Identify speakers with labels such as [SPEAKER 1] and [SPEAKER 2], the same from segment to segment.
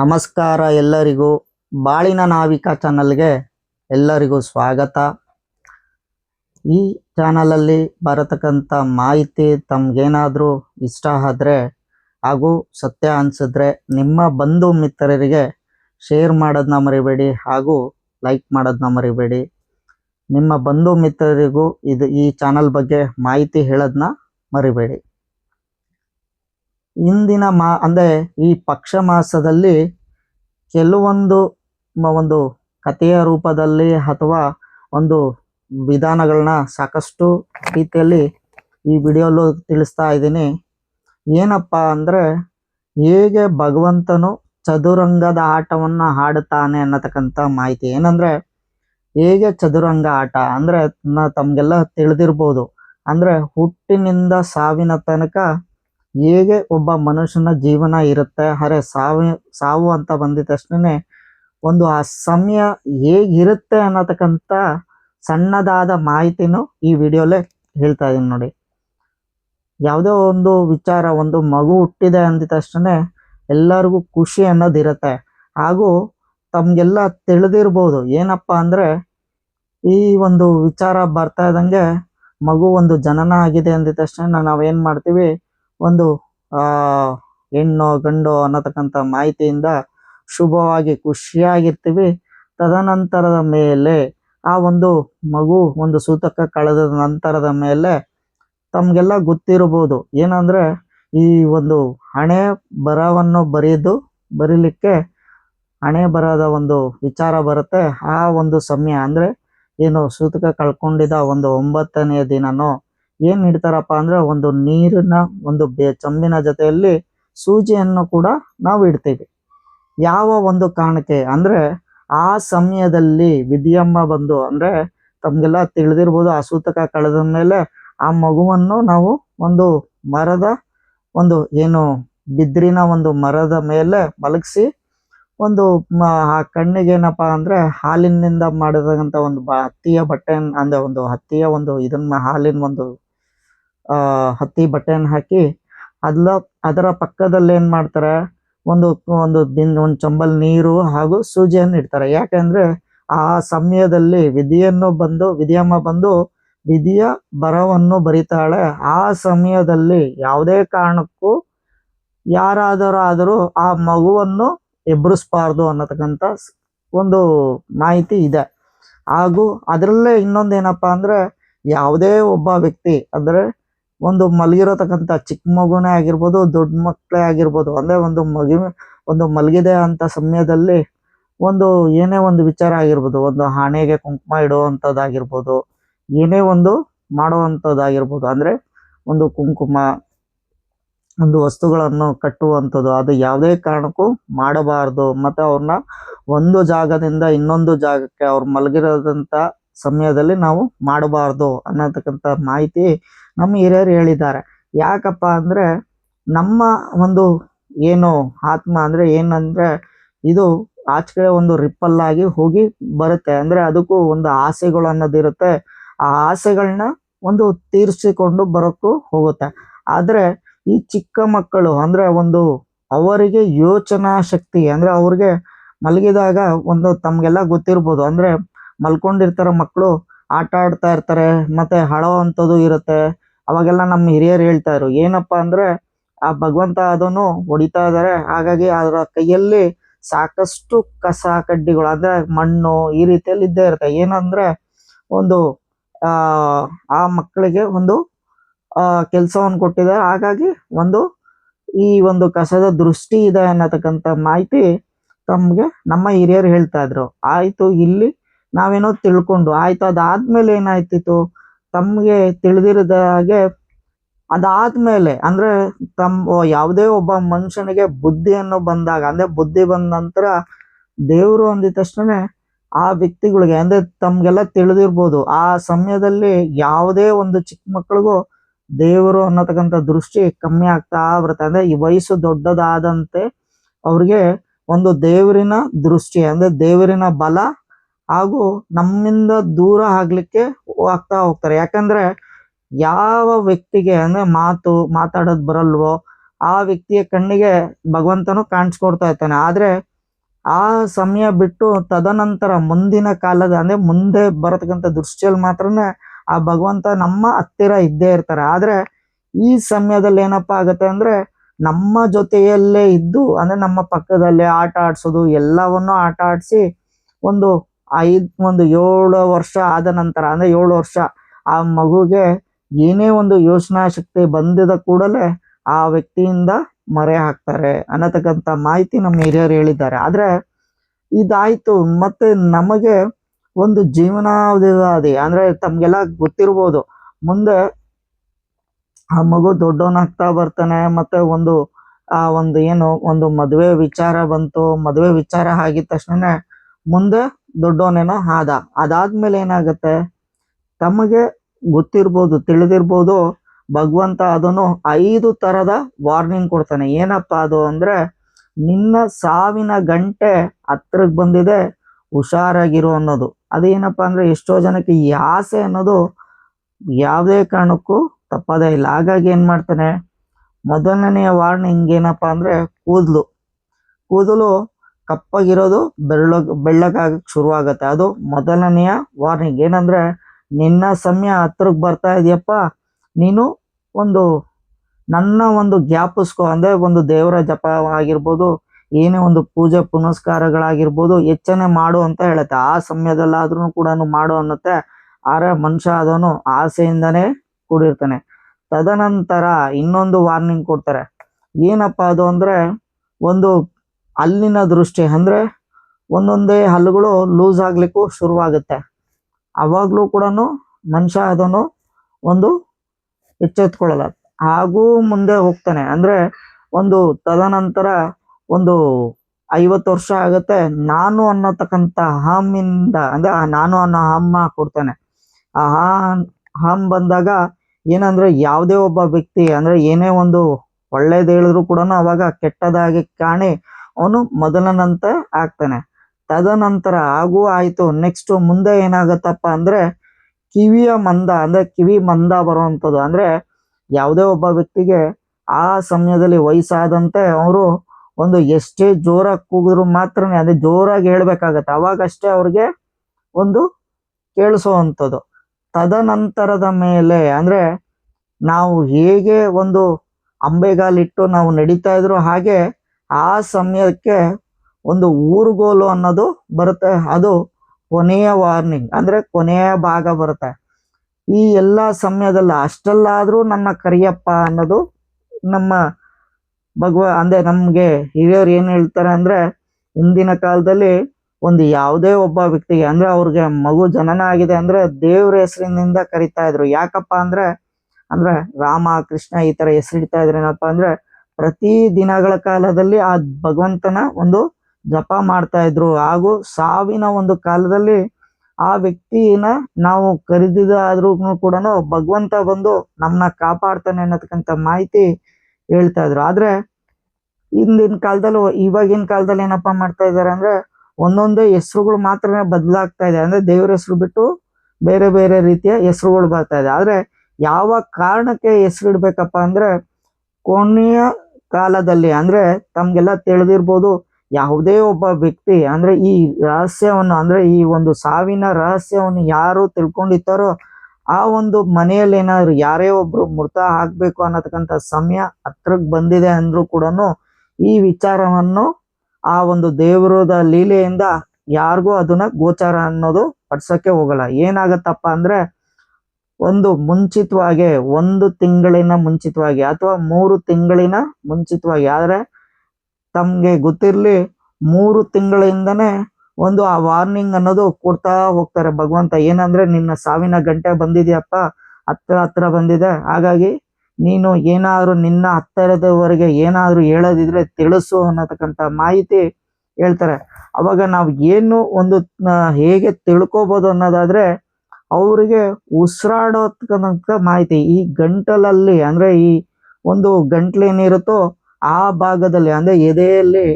[SPEAKER 1] ನಮಸ್ಕಾರ ಎಲ್ಲರಿಗೂ. ಬಾಳಿನ ನಾವಿಕ ಚಾನಲ್ಗೆ ಎಲ್ಲರಿಗೂ ಸ್ವಾಗತ. ಈ ಚಾನಲಲ್ಲಿ ಬರತಕ್ಕಂಥ ಮಾಹಿತಿ ತಮಗೇನಾದರೂ ಇಷ್ಟ ಆದರೆ ಹಾಗೂ ಸತ್ಯ ಅನಿಸಿದ್ರೆ ನಿಮ್ಮ ಬಂಧು ಮಿತ್ರರಿಗೆ ಶೇರ್ ಮಾಡೋದನ್ನ ಮರಿಬೇಡಿ ಹಾಗೂ ಲೈಕ್ ಮಾಡೋದನ್ನ ಮರಿಬೇಡಿ. ನಿಮ್ಮ ಬಂಧು ಮಿತ್ರರಿಗೂ ಇದು ಈ ಚಾನಲ್ ಬಗ್ಗೆ ಮಾಹಿತಿ ಹೇಳೋದನ್ನ ಮರಿಬೇಡಿ. ಇಂದಿನ ಮಾ, ಅಂದರೆ ಈ ಪಕ್ಷ ಮಾಸದಲ್ಲಿ ಕೆಲವೊಂದು ಒಂದು ಕಥೆಯ ರೂಪದಲ್ಲಿ ಅಥವಾ ಒಂದು ವಿಧಾನಗಳನ್ನ ಸಾಕಷ್ಟು ರೀತಿಯಲ್ಲಿ ಈ ವಿಡಿಯೋಲ್ಲೂ ತಿಳಿಸ್ತಾ ಇದ್ದೀನಿ. ಏನಪ್ಪ ಅಂದರೆ ಹೇಗೆ ಭಗವಂತನು ಚದುರಂಗದ ಆಟವನ್ನು ಆಡುತ್ತಾನೆ ಅನ್ನತಕ್ಕಂಥ ಮಾಹಿತಿ. ಏನಂದ್ರೆ ಹೇಗೆ ಚದುರಂಗ ಆಟ ಅಂದ್ರೆ ನಾ, ತಮಗೆಲ್ಲ ತಿಳಿದಿರ್ಬೋದು. ಅಂದ್ರೆ ಹುಟ್ಟಿನಿಂದ ಸಾವಿನ ತನಕ ಹೇಗೆ ಒಬ್ಬ ಮನುಷ್ಯನ ಜೀವನ ಇರುತ್ತೆ, ಅರೆ ಸಾವು ಸಾವು ಅಂತ ಬಂದಿದ ತಕ್ಷಣ ಒಂದು ಆ ಸಮಯ ಹೇಗಿರುತ್ತೆ ಅನ್ನತಕ್ಕಂಥ ಸಣ್ಣದಾದ ಮಾಹಿತಿನೂ ಈ ವಿಡಿಯೋಲೆ ಹೇಳ್ತಾ ಇದೀನಿ ನೋಡಿ. ಯಾವುದೋ ಒಂದು ವಿಚಾರ, ಒಂದು ಮಗು ಹುಟ್ಟಿದೆ ಅಂದಿದ ತಕ್ಷಣ ಎಲ್ಲರಿಗೂ ಖುಷಿ ಅನ್ನೋದಿರುತ್ತೆ ಹಾಗೂ ತಮ್ಗೆಲ್ಲ ತಿಳಿದಿರ್ಬೋದು, ಏನಪ್ಪ ಅಂದ್ರೆ ಈ ಒಂದು ವಿಚಾರ ಬರ್ತಾ ಇದ್ದಂಗೆ ಮಗು ಒಂದು ಜನನ ಆಗಿದೆ ಅಂದಿದ ತಕ್ಷಣ ನಾವೇನು ಮಾಡ್ತೀವಿ ಒಂದು, ಆ, ಹೆಣ್ಣು ಗಂಡೋ ಅನ್ನತಕ್ಕಂಥ ಮಾಹಿತಿಯಿಂದ ಶುಭವಾಗಿ ಖುಷಿಯಾಗಿರ್ತೀವಿ. ತದನಂತರದ ಮೇಲೆ ಆ ಒಂದು ಮಗು ಒಂದು ಸೂತಕ ಕಳೆದ ನಂತರದ ಮೇಲೆ ತಮಗೆಲ್ಲ ಗೊತ್ತಿರಬಹುದು. ಏನಂದ್ರೆ ಈ ಒಂದು ಹಣೆ ಬರವನ್ನು ಬರೆಯದು ಬರೀಲಿಕ್ಕೆ ಹಣೆ ಬರದ ಒಂದು ವಿಚಾರ ಬರುತ್ತೆ. ಆ ಒಂದು ಸಮಯ ಅಂದ್ರೆ ಏನು ಸೂತಕ ಕಳ್ಕೊಂಡಿದ್ದ ಒಂದು ಒಂಬತ್ತನೆಯ ದಿನನೋ ಏನ್ ಇಡ್ತಾರಪ್ಪ ಅಂದ್ರೆ ಒಂದು ನೀರಿನ ಒಂದು ಚಂಬಿನ ಜೊತೆಯಲ್ಲಿ ಸೂಜಿಯನ್ನು ಕೂಡ ನಾವು ಇಡ್ತೀವಿ. ಯಾವ ಒಂದು ಕಾರಣಕ್ಕೆ ಅಂದ್ರೆ ಆ ಸಮಯದಲ್ಲಿ ವಿಧಿಯಮ್ಮ ಬಂದು ಅಂದ್ರೆ ತಮ್ಗೆಲ್ಲ ತಿಳಿದಿರ್ಬೋದು ಆ ಸೂತಕ ಕಳೆದ ಮೇಲೆ ಆ ಮಗುವನ್ನು ನಾವು ಒಂದು ಮರದ ಒಂದು ಏನು ಬಿದ್ರಿನ ಒಂದು ಮರದ ಮೇಲೆ ಮಲಗಿಸಿ ಒಂದು ಆ ಕಣ್ಣಿಗೆ ಏನಪ್ಪಾ ಅಂದ್ರೆ ಹಾಲಿನಿಂದ ಮಾಡಿದಂತ ಒಂದು ಹತ್ತಿಯ ಬಟ್ಟೆ ಅಂದ್ರೆ ಒಂದು ಹತ್ತಿಯ ಒಂದು ಇದನ್ನ ಹಾಲಿನ ಒಂದು ಹತ್ತಿ ಬಟ್ಟೆಯನ್ನು ಹಾಕಿ ಅದ್ಲ, ಅದರ ಪಕ್ಕದಲ್ಲಿ ಏನ್ ಮಾಡ್ತಾರೆ? ಒಂದು ಒಂದು ಬಿನ್ ಒಂದು ಚಂಬಲ್ ನೀರು ಹಾಗೂ ಸೂಜಿಯನ್ನು ಇಡ್ತಾರೆ. ಯಾಕಂದ್ರೆ ಆ ಸಮಯದಲ್ಲಿ ವಿಧಿಯನ್ನು ಬಂದು ವಿಧಿಯಮ್ಮ ಬಂದು ವಿಧಿಯ ಬರವನ್ನು ಬರಿತಾಳೆ. ಆ ಸಮಯದಲ್ಲಿ ಯಾವುದೇ ಕಾರಣಕ್ಕೂ ಯಾರಾದರೂ ಆದರೂ ಆ ಮಗುವನ್ನು ಎಬ್ಬರಿಸ್ಬಾರ್ದು ಅನ್ನತಕ್ಕಂಥ ಒಂದು ಮಾಹಿತಿ ಇದೆ. ಹಾಗೂ ಅದರಲ್ಲೇ ಏನಪ್ಪಾ ಅಂದ್ರೆ ಯಾವುದೇ ಒಬ್ಬ ವ್ಯಕ್ತಿ, ಅಂದ್ರೆ ಒಂದು ಮಲಗಿರತಕ್ಕಂಥ ಚಿಕ್ಕ ಮಗುನೇ ಆಗಿರ್ಬೋದು, ದೊಡ್ಡ ಮಕ್ಕಳೇ ಆಗಿರ್ಬೋದು ಅಂದ್ರೆ ಒಂದು ಮಗು, ಒಂದು ಮಲಗಿದೆ ಅಂತ ಸಮಯದಲ್ಲಿ ಒಂದು ಏನೇ ಒಂದು ವಿಚಾರ ಆಗಿರ್ಬೋದು, ಒಂದು ಹಣೆಗೆ ಕುಂಕುಮ ಇಡುವಂಥದ್ದಾಗಿರ್ಬೋದು, ಏನೇ ಒಂದು ಮಾಡುವಂಥದ್ದಾಗಿರ್ಬೋದು, ಅಂದ್ರೆ ಒಂದು ಕುಂಕುಮ, ಒಂದು ವಸ್ತುಗಳನ್ನು ಕಟ್ಟುವಂಥದ್ದು, ಅದು ಯಾವುದೇ ಕಾರಣಕ್ಕೂ ಮಾಡಬಾರದು. ಮತ್ತೆ ಅವ್ರನ್ನ ಒಂದು ಜಾಗದಿಂದ ಇನ್ನೊಂದು ಜಾಗಕ್ಕೆ ಅವ್ರು ಮಲಗಿರೋದಂತ ಸಮಯದಲ್ಲಿ ನಾವು ಮಾಡಬಾರ್ದು ಅನ್ನತಕ್ಕಂಥ ಮಾಹಿತಿ ನಮ್ಮ ಹಿರಿಯರು ಹೇಳಿದ್ದಾರೆ. ಯಾಕಪ್ಪ ಅಂದ್ರೆ ನಮ್ಮ ಒಂದು ಏನು ಆತ್ಮ ಅಂದ್ರೆ ಏನಂದರೆ ಇದು ಆಚೆ ಒಂದು ರಿಪ್ಪಲ್ ಆಗಿ ಹೋಗಿ ಬರುತ್ತೆ. ಅಂದ್ರೆ ಅದಕ್ಕೂ ಒಂದು ಆಸೆಗಳು ಅನ್ನೋದಿರುತ್ತೆ ಆ ಆಸೆಗಳನ್ನ ಒಂದು ತೀರಿಸಿಕೊಂಡು ಬರೋಕ್ಕೂ ಹೋಗುತ್ತೆ. ಆದರೆ ಈ ಚಿಕ್ಕ ಮಕ್ಕಳು ಅಂದ್ರೆ ಒಂದು ಅವರಿಗೆ ಯೋಚನಾ ಶಕ್ತಿ ಅಂದ್ರೆ ಅವ್ರಿಗೆ ಮಲಗಿದಾಗ ಒಂದು ತಮಗೆಲ್ಲ ಗೊತ್ತಿರ್ಬೋದು. ಅಂದ್ರೆ ಮಲ್ಕೊಂಡಿರ್ತಾರೆ ಮಕ್ಕಳು ಆಟ ಆಡ್ತಾ ಇರ್ತಾರೆ, ಮತ್ತೆ ಹಳೋ ಅಂಥದ್ದು ಇರುತ್ತೆ. ಅವಾಗೆಲ್ಲ ನಮ್ಮ ಹಿರಿಯರು ಹೇಳ್ತಾ ಇದ್ರು ಏನಪ್ಪಾ ಅಂದ್ರೆ ಆ ಭಗವಂತ ಅದನ್ನು ಹೊಡಿತಾ ಇದಾರೆ, ಹಾಗಾಗಿ ಅದರ ಕೈಯಲ್ಲಿ ಸಾಕಷ್ಟು ಕಸ, ಕಡ್ಡಿಗಳು ಅಂದ್ರೆ ಮಣ್ಣು ಈ ರೀತಿಯಲ್ಲಿ ಇದ್ದೇ ಇರುತ್ತೆ. ಏನಂದ್ರೆ ಒಂದು, ಆ ಆ ಮಕ್ಕಳಿಗೆ ಒಂದು, ಆ, ಕೆಲಸವನ್ನು ಕೊಟ್ಟಿದ್ದಾರೆ. ಹಾಗಾಗಿ ಒಂದು ಈ ಒಂದು ಕಸದ ದೃಷ್ಟಿ ಇದೆ ಅನ್ನತಕ್ಕಂಥ ಮಾಹಿತಿ ತಮ್ಗೆ ನಮ್ಮ ಹಿರಿಯರು ಹೇಳ್ತಾ ಇದ್ರು. ಆಯ್ತು, ಇಲ್ಲಿ ನಾವೇನೋ ತಿಳ್ಕೊಂಡು, ಆಯ್ತು, ಅದಾದ್ಮೇಲೆ ಏನಾಯ್ತಿತ್ತು? ತಮ್ಗೆ ತಿಳಿದಿರದ ಹಾಗೆ ಅದಾದ್ಮೇಲೆ ಅಂದ್ರೆ ತಮ್ಮ ಯಾವುದೇ ಒಬ್ಬ ಮನುಷ್ಯನಿಗೆ ಬುದ್ಧಿ ಅನ್ನೋ ಬಂದಾಗ, ಅಂದ್ರೆ ಬುದ್ಧಿ ಬಂದ ನಂತರ ದೇವರು ಅಂದಿದ ತಕ್ಷಣ ಆ ವ್ಯಕ್ತಿಗಳಿಗೆ, ಅಂದ್ರೆ ತಮ್ಗೆಲ್ಲ ತಿಳಿದಿರ್ಬೋದು, ಆ ಸಮಯದಲ್ಲಿ ಯಾವುದೇ ಒಂದು ಚಿಕ್ಕ ಮಕ್ಕಳಿಗೂ ದೇವರು ಅನ್ನತಕ್ಕಂಥ ದೃಷ್ಟಿ ಕಮ್ಮಿ ಆಗ್ತಾ ಬರುತ್ತೆ. ಅಂದ್ರೆ ಈ ವಯಸ್ಸು ದೊಡ್ಡದಾದಂತೆ ಅವ್ರಿಗೆ ಒಂದು ದೇವರಿನ ದೃಷ್ಟಿ, ಅಂದ್ರೆ ದೇವರಿನ ಬಲ ಹಾಗೂ ನಮ್ಮಿಂದ ದೂರ ಆಗ್ಲಿಕ್ಕೆ ಆಗ್ತಾ ಹೋಗ್ತಾರೆ. ಯಾಕಂದ್ರೆ ಯಾವ ವ್ಯಕ್ತಿಗೆ, ಅಂದ್ರೆ ಮಾತು, ಮಾತಾಡೋದು ಬರಲ್ವೋ, ಆ ವ್ಯಕ್ತಿಯ ಕಣ್ಣಿಗೆ ಭಗವಂತನು ಕಾಣಿಸ್ಕೊಡ್ತಾ ಇರ್ತಾನೆ. ಆದ್ರೆ ಆ ಸಮಯ ಬಿಟ್ಟು ತದನಂತರ ಮುಂದಿನ ಕಾಲದ, ಅಂದ್ರೆ ಮುಂದೆ ಬರತಕ್ಕಂಥ ದೃಷ್ಟಿಯಲ್ಲಿ ಮಾತ್ರನೇ ಆ ಭಗವಂತ ನಮ್ಮ ಹತ್ತಿರ ಇದ್ದೇ ಇರ್ತಾರೆ. ಆದ್ರೆ ಈ ಸಮಯದಲ್ಲಿ ಏನಪ್ಪಾ ಆಗತ್ತೆ ಅಂದ್ರೆ ನಮ್ಮ ಜೊತೆಯಲ್ಲೇ ಇದ್ದು, ಅಂದ್ರೆ ನಮ್ಮ ಪಕ್ಕದಲ್ಲೇ ಆಟ ಆಡ್ಸೋದು, ಎಲ್ಲವನ್ನು ಆಟ ಆಡಿಸಿ ಒಂದು ಐದ್, ಒಂದು ಏಳು ವರ್ಷ ಆದ ನಂತರ, ಅಂದ್ರೆ ಏಳು ವರ್ಷ, ಆ ಮಗುಗೆ ಏನೇ ಒಂದು ಯೋಚನಾ ಶಕ್ತಿ ಬಂದಿದ ಕೂಡಲೇ ಆ ವ್ಯಕ್ತಿಯಿಂದ ಮರೆ ಹಾಕ್ತಾರೆ ಅನ್ನತಕ್ಕಂಥ ಮಾಹಿತಿ ನಮ್ಮ ಹಿರಿಯರು ಹೇಳಿದ್ದಾರೆ. ಆದ್ರೆ ಇದಾಯಿತು, ಮತ್ತೆ ನಮಗೆ ಒಂದು ಜೀವನಾವಧಿ ಅಂದ್ರೆ ತಮಗೆಲ್ಲ ಗೊತ್ತಿರ್ಬೋದು, ಮುಂದೆ ಆ ಮಗು ದೊಡ್ಡವನಾಗ್ತಾ ಬರ್ತಾನೆ, ಮತ್ತೆ ಒಂದು, ಆ ಒಂದು ಏನು, ಒಂದು ಮದುವೆ ವಿಚಾರ ಬಂತು, ಮದುವೆ ವಿಚಾರ ಆಗಿದ ತಕ್ಷಣ ಮುಂದೆ ದೊಡ್ಡವನೇನೋ ಆದ ಅದಾದ್ಮೇಲೆ ಏನಾಗುತ್ತೆ? ತಮಗೆ ಗೊತ್ತಿರ್ಬೋದು, ತಿಳಿದಿರ್ಬೋದು, ಭಗವಂತ ಅದನ್ನು ಐದು ತರದ ವಾರ್ನಿಂಗ್ ಕೊಡ್ತಾನೆ. ಏನಪ್ಪ ಅದು ಅಂದ್ರೆ, ನಿನ್ನ ಸಾವಿನ ಗಂಟೆ ಹತ್ರಕ್ಕೆ ಬಂದಿದೆ, ಹುಷಾರಾಗಿರು ಅನ್ನೋದು. ಅದೇನಪ್ಪ ಅಂದ್ರೆ, ಎಷ್ಟೋ ಜನಕ್ಕೆ ಈ ಆಸೆ ಅನ್ನೋದು ಯಾವುದೇ ಕಾರಣಕ್ಕೂ ತಪ್ಪದೇ ಇಲ್ಲ. ಹಾಗಾಗಿ ಏನ್ ಮಾಡ್ತಾನೆ? ಮೊದಲನೆಯ ವಾರ್ನಿಂಗ್ ಏನಪ್ಪಾ ಅಂದ್ರೆ, ಕೂದಲು. ಕೂದಲು ಕಪ್ಪಗಿರೋದು ಬೆಳ್ಳಗ್ ಬೆಳ್ಳಗಾಗಕ್ಕೆ ಶುರು ಆಗತ್ತೆ ಅದು ಮೊದಲನೆಯ ವಾರ್ನಿಂಗ್ ಏನಂದ್ರೆ, ನಿನ್ನ ಸಮಯ ಹತ್ರಕ್ ಬರ್ತಾ ಇದೆಯಪ್ಪ. ನೀನು ಒಂದು ನನ್ನ ಒಂದು ಜ್ಞಾಪಿಸ್ಕೊ. ಅಂದ್ರೆ ಒಂದು ದೇವರ ಜಪ ಆಗಿರ್ಬೋದು, ಏನೇ ಒಂದು ಪೂಜೆ ಪುನಸ್ಕಾರಗಳಾಗಿರ್ಬೋದು ಹೆಚ್ಚನೆ ಮಾಡು ಅಂತ ಹೇಳುತ್ತೆ. ಆ ಸಮಯದಲ್ಲಾದ್ರೂ ಕೂಡ ಮಾಡು ಅನ್ನತ್ತೆ. ಆರ ಮನುಷ್ಯ ಅದನ್ನು ಆಸೆಯಿಂದನೇ ಕೂಡಿರ್ತಾನೆ. ತದನಂತರ ಇನ್ನೊಂದು ವಾರ್ನಿಂಗ್ ಕೊಡ್ತಾರೆ. ಏನಪ್ಪಾ ಅದು ಅಂದ್ರೆ, ಒಂದು ಹಲ್ಲಿನ ದೃಷ್ಟಿ ಅಂದ್ರೆ ಒಂದೊಂದೇ ಹಲ್ಲುಗಳು ಲೂಸ್ ಆಗ್ಲಿಕ್ಕೂ ಶುರುವಾಗುತ್ತೆ. ಅವಾಗ್ಲೂ ಕೂಡ ಮನುಷ್ಯ ಅದನ್ನು ಒಂದು ಎಚ್ಚೆತ್ಕೊಳ್ಳಲ್ಲ ಹಾಗೂ ಮುಂದೆ ಹೋಗ್ತಾನೆ. ಅಂದ್ರೆ ಒಂದು ತದನಂತರ ಒಂದು ಐವತ್ತು ವರ್ಷ ಆಗುತ್ತೆ. ನಾನು ಅನ್ನತಕ್ಕಂತ ಅಹಮಿಂದ ಅಂದ್ರೆ ನಾನು ಅನ್ನೋ ಅಹಮ್ಮ ಕೊಡ್ತಾನೆ. ಆ ಹಮ್ ಬಂದಾಗ ಏನಂದ್ರೆ ಯಾವುದೇ ಒಬ್ಬ ವ್ಯಕ್ತಿ, ಅಂದ್ರೆ ಏನೇ ಒಂದು ಒಳ್ಳೇದು ಹೇಳಿದ್ರು ಕೂಡ ಅವಾಗ ಕೆಟ್ಟದಾಗಿ ಕಾಣಿ ಅವನು ಮೊದಲನಂತೆ ಆಗ್ತಾನೆ. ತದನಂತರ ಹಾಗೂ ಆಯ್ತು. ನೆಕ್ಸ್ಟ್ ಮುಂದೆ ಏನಾಗತ್ತಪ್ಪ ಅಂದ್ರೆ ಕಿವಿಯ ಮಂದ, ಅಂದ್ರೆ ಕಿವಿ ಮಂದ ಬರುವಂಥದ್ದು. ಅಂದ್ರೆ ಯಾವುದೇ ಒಬ್ಬ ವ್ಯಕ್ತಿಗೆ ಆ ಸಮಯದಲ್ಲಿ ವಯಸ್ಸಾದಂತೆ ಅವರು ಒಂದು ಎಷ್ಟೇ ಜೋರಾಗಿ ಕೂಗಿದ್ರು ಮಾತ್ರನೇ ಅದೇ ಜೋರಾಗಿ ಹೇಳ್ಬೇಕಾಗತ್ತೆ. ಅವಾಗಷ್ಟೇ ಅವ್ರಿಗೆ ಒಂದು ಕೇಳಿಸುವಂಥದ್ದು. ತದನಂತರದ ಮೇಲೆ ಅಂದ್ರೆ ನಾವು ಹೇಗೆ ಒಂದು ಅಂಬೆಗಾಲಿಟ್ಟು ನಾವು ನಡೀತಾ ಇದ್ರು ಹಾಗೆ ಆ ಸಮಯಕ್ಕೆ ಒಂದು ಊರುಗೋಲು ಅನ್ನೋದು ಬರುತ್ತೆ. ಅದು ಕೊನೆಯ ವಾರ್ನಿಂಗ್ ಅಂದ್ರೆ ಕೊನೆಯ ಭಾಗ ಬರುತ್ತೆ. ಈ ಎಲ್ಲ ಸಮಯದಲ್ಲಿ ಅಷ್ಟಲ್ಲಾದ್ರೂ ನನ್ನ ಕರಿಯಪ್ಪ ಅನ್ನೋದು ನಮ್ಮ ಭಗವ, ಅಂದ್ರೆ ನಮ್ಗೆ ಹಿರಿಯರು ಏನ್ ಹೇಳ್ತಾರೆ ಅಂದ್ರೆ, ಹಿಂದಿನ ಕಾಲದಲ್ಲಿ ಒಂದು ಯಾವುದೇ ಒಬ್ಬ ವ್ಯಕ್ತಿಗೆ, ಅಂದ್ರೆ ಅವ್ರಿಗೆ ಮಗು ಜನನ ಆಗಿದೆ ಅಂದ್ರೆ ದೇವ್ರ ಹೆಸರಿನಿಂದ ಕರಿತಾ ಇದ್ರು. ಯಾಕಪ್ಪ ಅಂದ್ರೆ ಅಂದ್ರೆ ರಾಮ, ಕೃಷ್ಣ ಈ ತರ ಹೆಸರಿಡ್ತಾ ಇದ್ರೆ ಏನಪ್ಪಾ ಅಂದ್ರೆ ಪ್ರತಿ ದಿನಗಳ ಕಾಲದಲ್ಲಿ ಆ ಭಗವಂತನ ಒಂದು ಜಪ ಮಾಡ್ತಾ ಇದ್ರು. ಹಾಗೂ ಸಾವಿನ ಒಂದು ಕಾಲದಲ್ಲಿ ಆ ವ್ಯಕ್ತಿನ ನಾವು ಕರೆದಿದ್ದಾದ್ರೂ ಕೂಡ ಭಗವಂತ ಬಂದು ನಮ್ಮನ್ನ ಕಾಪಾಡ್ತಾನೆ ಅನ್ನತಕ್ಕಂತ ಮಾಹಿತಿ ಹೇಳ್ತಾ ಇದ್ರು. ಆದ್ರೆ ಹಿಂದಿನ ಕಾಲದಲ್ಲೂ, ಇವಾಗಿನ ಕಾಲದಲ್ಲಿ ಏನಪ್ಪಾ ಮಾಡ್ತಾ ಇದಾರೆ ಅಂದ್ರೆ ಒಂದೊಂದೇ ಹೆಸರುಗಳು ಮಾತ್ರ ಬದಲಾಗ್ತಾ ಇದೆ. ಅಂದ್ರೆ ದೇವ್ರ ಹೆಸರು ಬಿಟ್ಟು ಬೇರೆ ಬೇರೆ ರೀತಿಯ ಹೆಸರುಗಳು ಬರ್ತಾ ಇದೆ. ಆದ್ರೆ ಯಾವ ಕಾರಣಕ್ಕೆ ಹೆಸರಿಡ್ಬೇಕಪ್ಪ ಅಂದ್ರೆ ಕೊನೆಯ ಕಾಲದಲ್ಲಿ ಅಂದ್ರೆ ತಮ್ಗೆಲ್ಲ ತಿಳಿದಿರ್ಬೋದು, ಯಾವುದೇ ಒಬ್ಬ ವ್ಯಕ್ತಿ ಅಂದ್ರೆ ಈ ರಹಸ್ಯವನ್ನು ಅಂದ್ರೆ ಈ ಒಂದು ಸಾವಿನ ರಹಸ್ಯವನ್ನು ಯಾರು ತಿಳ್ಕೊಂಡಿರ್ತಾರೋ ಆ ಒಂದು ಮನೆಯಲ್ಲಿ ಏನಾದ್ರು ಯಾರೇ ಒಬ್ರು ಮೃತ ಹಾಕ್ಬೇಕು ಅನ್ನತಕ್ಕಂಥ ಸಮಯ ಹತ್ರಕ್ ಬಂದಿದೆ ಅಂದ್ರೂ ಕೂಡ ಈ ವಿಚಾರವನ್ನು ಆ ಒಂದು ದೇವರದ ಲೀಲೆಯಿಂದ ಯಾರಿಗೂ ಅದನ್ನ ಗೋಚಾರ ಅನ್ನೋದು ಪಡ್ಸಕ್ಕೆ ಹೋಗಲ್ಲ. ಏನಾಗತ್ತಪ್ಪ ಅಂದ್ರೆ ಒಂದು ಮುಂಚಿತವಾಗಿ, ಒಂದು ತಿಂಗಳಿನ ಮುಂಚಿತವಾಗಿ ಅಥವಾ ಮೂರು ತಿಂಗಳಿನ ಮುಂಚಿತವಾಗಿ. ಆದರೆ ತಮಗೆ ಗೊತ್ತಿರಲಿ, ಮೂರು ತಿಂಗಳಿಂದನೇ ಒಂದು ಆ ವಾರ್ನಿಂಗ್ ಅನ್ನೋದು ಕೊಡ್ತಾ ಹೋಗ್ತಾರೆ. ಭಗವಂತ, ಏನಂದ್ರೆ ನಿನ್ನ ಸಾವಿನ ಗಂಟೆ ಬಂದಿದೆಯಪ್ಪ, ಹತ್ರ ಹತ್ರ ಬಂದಿದೆ. ಹಾಗಾಗಿ ನೀನು ಏನಾದರೂ ನಿನ್ನ ಹತ್ತಿರದವರೆಗೆ ಏನಾದರೂ ಹೇಳೋದಿದ್ರೆ ತಿಳಿಸು ಅನ್ನತಕ್ಕಂಥ ಮಾಹಿತಿ ಹೇಳ್ತಾರೆ. ಅವಾಗ ನಾವು ಏನು ಒಂದು ಹೇಗೆ ತಿಳ್ಕೊಬೋದು ಅನ್ನೋದಾದ್ರೆ ಅವರಿಗೆ ಉಸಿರಾಡೋತ್ಕನಕ ಮಾಹಿತಿ, ಈ ಗಂಟಲಲ್ಲಿ ಅಂದ್ರೆ ಈ ಒಂದು ಗಂಟ್ಲೇನಿರುತ್ತೋ ಆ ಭಾಗದಲ್ಲಿ ಅಂದ್ರೆ ಎದೆಯಲ್ಲಿ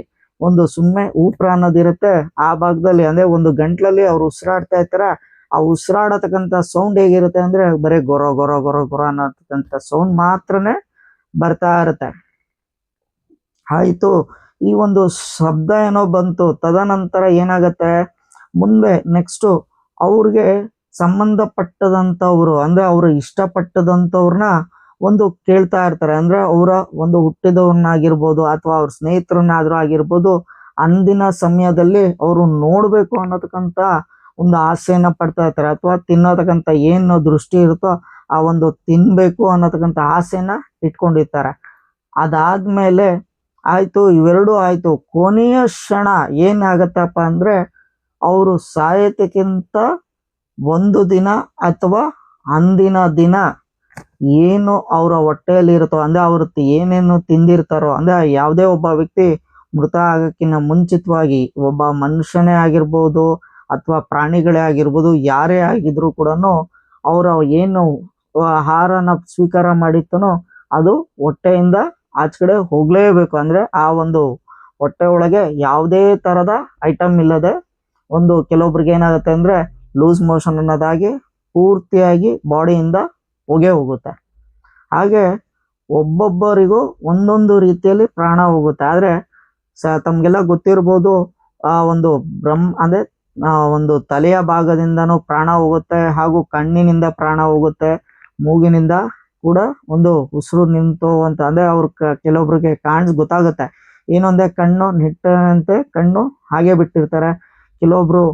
[SPEAKER 1] ಒಂದು ಸುಮ್ಮನೆ ಊಪ್ರ ಅನ್ನೋದಿರುತ್ತೆ, ಆ ಭಾಗದಲ್ಲಿ ಅಂದ್ರೆ ಒಂದು ಗಂಟ್ಲಲ್ಲಿ ಅವ್ರು ಉಸಿರಾಡ್ತಾ ಇರ್ತಾರ. ಆ ಉಸಿರಾಡತಕ್ಕಂಥ ಸೌಂಡ್ ಹೇಗಿರುತ್ತೆ ಅಂದ್ರೆ ಬರೀ ಗೊರ ಗೊರ ಗೊರ ಗೊರ ಅನ್ನತಕ್ಕಂಥ ಸೌಂಡ್ ಮಾತ್ರನೇ ಬರ್ತಾ ಇರುತ್ತೆ. ಆಯ್ತು, ಈ ಒಂದು ಶಬ್ದ ಏನೋ ಬಂತು, ತದನಂತರ ಏನಾಗತ್ತೆ? ಮುಂದೆ ನೆಕ್ಸ್ಟು ಅವ್ರಿಗೆ ಸಂಬಂಧಪಟ್ಟದಂಥವ್ರು, ಅಂದ್ರೆ ಅವರು ಇಷ್ಟಪಟ್ಟದಂಥವ್ರನ್ನ ಒಂದು ಕೇಳ್ತಾ ಇರ್ತಾರೆ. ಅಂದ್ರೆ ಅವರ ಒಂದು ಹುಟ್ಟಿದವ್ರನ್ನಾಗಿರ್ಬೋದು ಅಥವಾ ಅವ್ರ ಸ್ನೇಹಿತರನ್ನಾದ್ರೂ ಆಗಿರ್ಬೋದು, ಅಂದಿನ ಸಮಯದಲ್ಲಿ ಅವರು ನೋಡ್ಬೇಕು ಅನ್ನೋದಕ್ಕಂತ ಒಂದು ಆಸೆಯನ್ನ ಪಡ್ತಾ ಇರ್ತಾರೆ. ಅಥವಾ ತಿನ್ನೋದಕ್ಕಂತ ಏನು ದೃಷ್ಟಿ ಇರುತ್ತೋ ಆ ಒಂದು ತಿನ್ಬೇಕು ಅನ್ನೋದಕ್ಕಂತ ಆಸೆನ ಇಟ್ಕೊಂಡಿರ್ತಾರೆ. ಅದಾದ್ಮೇಲೆ ಆಯ್ತು, ಇವೆರಡು ಆಯ್ತು. ಕೊನೆಯ ಕ್ಷಣ ಏನಾಗತ್ತಪ್ಪ ಅಂದ್ರೆ, ಅವರು ಸಾಯತಕ್ಕಿಂತ ಒಂದು ದಿನ ಅಥವಾ ಅಂದಿನ ದಿನ ಏನು ಅವರ ಹೊಟ್ಟೆಯಲ್ಲಿ ಇರುತ್ತೋ, ಅಂದ್ರೆ ಅವರು ಏನೇನು ತಿಂದಿರ್ತಾರೋ, ಅಂದ್ರೆ ಯಾವುದೇ ಒಬ್ಬ ವ್ಯಕ್ತಿ ಮೃತ ಆಗಕ್ಕಿಂತ ಮುಂಚಿತವಾಗಿ ಒಬ್ಬ ಮನುಷ್ಯನೇ ಆಗಿರ್ಬೋದು ಅಥವಾ ಪ್ರಾಣಿಗಳೇ ಆಗಿರ್ಬೋದು, ಯಾರೇ ಆಗಿದ್ರು ಕೂಡ ಅವರ ಏನು ಆಹಾರನ ಸ್ವೀಕಾರ ಮಾಡಿತ್ತನೋ ಅದು ಹೊಟ್ಟೆಯಿಂದ ಆಚೆ ಕಡೆ ಹೋಗ್ಲೇಬೇಕು. ಅಂದ್ರೆ ಆ ಒಂದು ಹೊಟ್ಟೆ ಒಳಗೆ ಯಾವುದೇ ತರದ ಐಟಮ್ ಇಲ್ಲದೆ ಒಂದು ಕೆಲವೊಬ್ರಿಗೆ ಏನಾಗುತ್ತೆ ಅಂದ್ರೆ ಲೂಸ್ ಮೋಷನ್ ಅನ್ನೋದಾಗಿ ಪೂರ್ತಿಯಾಗಿ ಬಾಡಿಯಿಂದ ಹೊಗೆ ಹೋಗುತ್ತೆ. ಹಾಗೆ ಒಬ್ಬೊಬ್ಬರಿಗೂ ಒಂದೊಂದು ರೀತಿಯಲ್ಲಿ ಪ್ರಾಣ ಹೋಗುತ್ತೆ. ಆದ್ರೆ ಸ ತಮಗೆಲ್ಲ ಗೊತ್ತಿರ್ಬೋದು, ಆ ಒಂದು ಬ್ರಹ್ಮ ಅಂದ್ರೆ ಒಂದು ತಲೆಯ ಭಾಗದಿಂದನೂ ಪ್ರಾಣ ಹೋಗುತ್ತೆ ಹಾಗೂ ಕಣ್ಣಿನಿಂದ ಪ್ರಾಣ ಹೋಗುತ್ತೆ. ಮೂಗಿನಿಂದ ಕೂಡ ಒಂದು ಉಸಿರು ನಿಂತು ಅಂತ ಅಂದ್ರೆ ಅವ್ರ ಕೆಲವೊಬ್ರಿಗೆ ಕಾಣಿಸ್ ಗೊತ್ತಾಗುತ್ತೆ. ಏನೊಂದೇ ಕಣ್ಣು ನಿಟ್ಟಂತೆ ಕಣ್ಣು ಹಾಗೆ ಬಿಟ್ಟಿರ್ತಾರೆ. ಕೆಲವೊಬ್ರು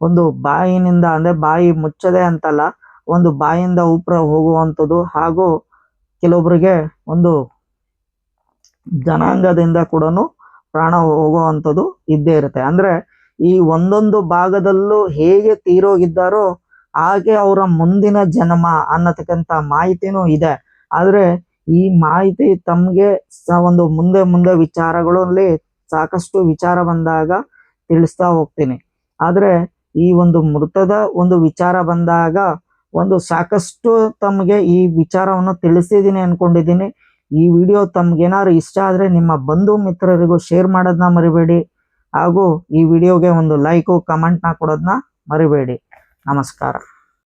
[SPEAKER 1] ಒಂದು ಬಾಯಿನಿಂದ, ಅಂದ್ರೆ ಬಾಯಿ ಮುಚ್ಚದೆ ಅಂತಲ್ಲ, ಒಂದು ಬಾಯಿಂದ ಉಪ್ರ ಹೋಗುವಂಥದ್ದು. ಹಾಗೂ ಕೆಲವೊಬ್ಬರಿಗೆ ಒಂದು ಜನಾಂಗದಿಂದ ಕೂಡ ಪ್ರಾಣ ಹೋಗುವಂಥದ್ದು ಇದ್ದೇ ಇರುತ್ತೆ. ಅಂದ್ರೆ ಈ ಒಂದೊಂದು ಭಾಗದಲ್ಲೂ ಹೇಗೆ ತೀರೋಗಿದ್ದಾರೋ ಹಾಗೆ ಅವರ ಮುಂದಿನ ಜನ್ಮ ಅನ್ನತಕ್ಕಂಥ ಮಾಹಿತಿನೂ ಇದೆ. ಆದ್ರೆ ಈ ಮಾಹಿತಿ ತಮ್ಗೆ ಒಂದು ಮುಂದೆ ಮುಂದೆ ವಿಚಾರಗಳಲ್ಲಿ ಸಾಕಷ್ಟು ವಿಚಾರ ಬಂದಾಗ ತಿಳಿಸ್ತಾ ಹೋಗ್ತೀನಿ. ಆದ್ರೆ ಈ ಒಂದು ಮೃತದ ಒಂದು ವಿಚಾರ ಬಂದಾಗ ಒಂದು ಸಾಕಷ್ಟು ತಮಗೆ ಈ ವಿಚಾರವನ್ನು ತಿಳಿಸಿದ್ದೀನಿ ಅನ್ಕೊಂಡಿದ್ದೀನಿ. ಈ ವಿಡಿಯೋ ತಮ್ಗೇನಾದ್ರು ಇಷ್ಟ ಆದರೆ ನಿಮ್ಮ ಬಂಧು ಮಿತ್ರರಿಗೂ ಶೇರ್ ಮಾಡೋದನ್ನ ಮರಿಬೇಡಿ. ಹಾಗೂ ಈ ವಿಡಿಯೋಗೆ ಒಂದು ಲೈಕು, ಕಮೆಂಟ್ನ ಕೊಡೋದನ್ನ ಮರಿಬೇಡಿ. ನಮಸ್ಕಾರ.